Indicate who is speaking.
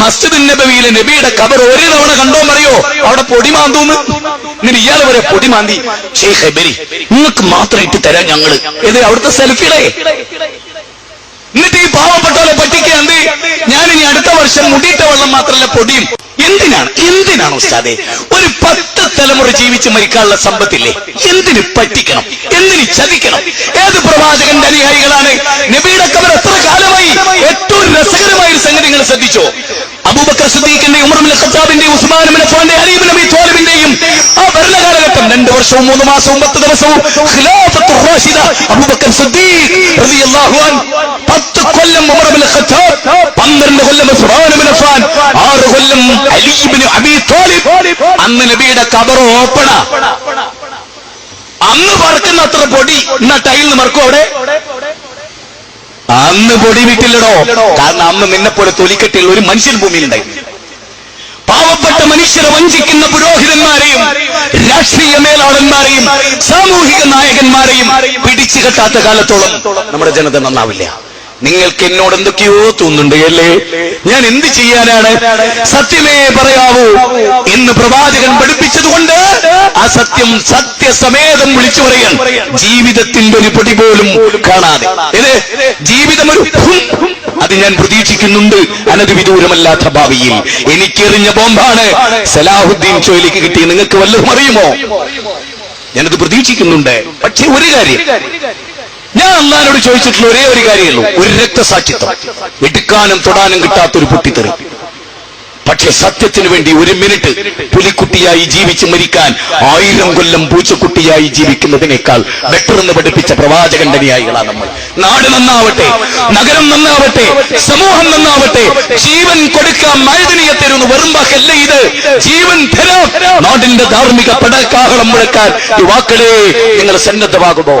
Speaker 1: മസ്ജിദ് നബവിയിലെ നബിയുടെ കബർ ഒരു തവണ കണ്ടോ പറയോ അവിടെ പൊടി മാന്തൂന്ന് എന്നിട്ട് ഇയാൾ വരെ പൊടി മാന്തി. നിങ്ങൾക്ക് മാത്രം ഇട്ട് തരാം ഞങ്ങൾ. ഇത് അവിടുത്തെ സെൽഫിയുടെ എന്നിട്ട് ഈ പാവപ്പെട്ടവരെ പറ്റിക്ക എന്ത്? ഞാൻ ഇനി അടുത്ത വർഷം മുടിയിട്ട വെള്ളം മാത്രമല്ല പൊടിയും. എന്തിനാണ്? എന്തിനാണ് ഉസ്താദെ? ഒരു പത്ത് തലമുറ ജീവിച്ച് മരിക്കാനുള്ള സമ്പത്തില്ലേ? എന്തിന് പറ്റിക്കണം? എന്തിന് ചതിക്കണം? ഏത് പ്രവാചകന്റെ അനുയായികളാണ്? നബിയുടെ കബർ എത്ര കാലമായി? ഏറ്റവും രസകരമായ ഒരു സംഗതി നിങ്ങൾ ശ്രദ്ധിച്ചോ? അബൂബക്കർ സിദ്ദീഖിന്റെ ഉമർമിൻ ഖത്താബിന്റെ ഉസ്മാൻ ബിൻ അലി ബിൻ ആ ഭരണകാലഘട്ടം രണ്ട് വർഷവും മൂന്ന് മാസവും പത്ത് ദിവസവും റാഷിദ അബൂബക്കർ സിദ്ദീഖ് റളിയല്ലാഹു അൻ പത്ത് കൊല്ലം ഖത്താബ് പന്ത്രണ്ട് കൊല്ലം ഉസ്മാൻ ബിൻ അഫ്ഫാൻ ആറ് കൊല്ലം അലി ബിൻ ത്വാലിബ്. അന്ന് നബിയുടെ കബർ ഓപ്പണ. അന്ന് പറക്കുന്ന അത്ര പൊടി എന്നാ ടൈലിൽ മറക്കും അവിടെ. അന്ന് പൊടി വിട്ടില്ലടോ. കാരണം അന്ന് നിന്നെ പോലെ തൊലിക്കെട്ടിയുള്ള ഒരു മനുഷ്യൻ ഭൂമിയിൽ ഉണ്ടായിരുന്നു പാവപ്പെട്ട മനുഷ്യരെ വഞ്ചിക്കുന്ന പുരോഹിതന്മാരെയും രാഷ്ട്രീയ മേലാളന്മാരെയും സാമൂഹിക നായകന്മാരെയും പിടിച്ചു കെട്ടാത്ത കാലത്തോളം നമ്മുടെ ജനത നന്നാവില്ല. നിങ്ങൾക്ക് എന്നോട് എന്തൊക്കെയോ തോന്നുന്നുണ്ട് അല്ലേ ഞാൻ എന്ത് ചെയ്യാനാണ്? സത്യമേ പറയാവൂ. എന്ന് പ്രവാചകൻ പഠിപ്പിച്ചതുകൊണ്ട് ആ സത്യം സത്യസമേതം വിളിച്ചു പറയാൻ ജീവിതത്തിന്റെ ഒരു പൊടി പോലും കാണാതെ. ജീവിതം ഒരു അത് ഞാൻ പ്രതീക്ഷിക്കുന്നുണ്ട്. അനധിവിദൂരമല്ലാത്ത ഭാവിയിൽ. എനിക്കെറിഞ്ഞ ബോംബാണ് സലാഹുദ്ദീൻ ചോയിലേക്ക് കിട്ടി നിങ്ങൾക്ക് വല്ലതും അറിയുമോ? ഞാനത് പ്രതീക്ഷിക്കുന്നുണ്ട്. പക്ഷെ ഒരു കാര്യം. ഞാൻ അള്ളഹാനോട് ചോദിച്ചിട്ടുള്ള ഒരേ ഒരു കാര്യമുള്ളൂ. ഒരു രക്തസാക്ഷിത്വം. എടുക്കാനും തൊടാനും കിട്ടാത്ത ഒരു പൊട്ടിത്തെറി പക്ഷെ സത്യത്തിന് വേണ്ടി ഒരു മിനിറ്റ് പുലിക്കുട്ടിയായി ജീവിച്ച് മരിക്കാൻ ആയിരം കൊല്ലം പൂച്ചക്കുട്ടിയായി ജീവിക്കുന്നതിനേക്കാൾ ബെറ്റർ എന്ന് പഠിപ്പിച്ച പ്രവാചകന്റെ അനുയായികളാണ് നമ്മൾ. നാട് നന്നാവട്ടെ നഗരം നന്നാവട്ടെ സമൂഹം നന്നാവട്ടെ ജീവൻ കൊടുക്കാൻ മഴതിനിയെ വെറും വാക്കല്ല ഇത്. ജീവൻ തരാം. നാടിന്റെ ധാർമ്മിക പടക്കാഹളം മുഴക്കാൻ യുവാക്കളെ നിങ്ങൾ സന്നദ്ധമാകുമോ?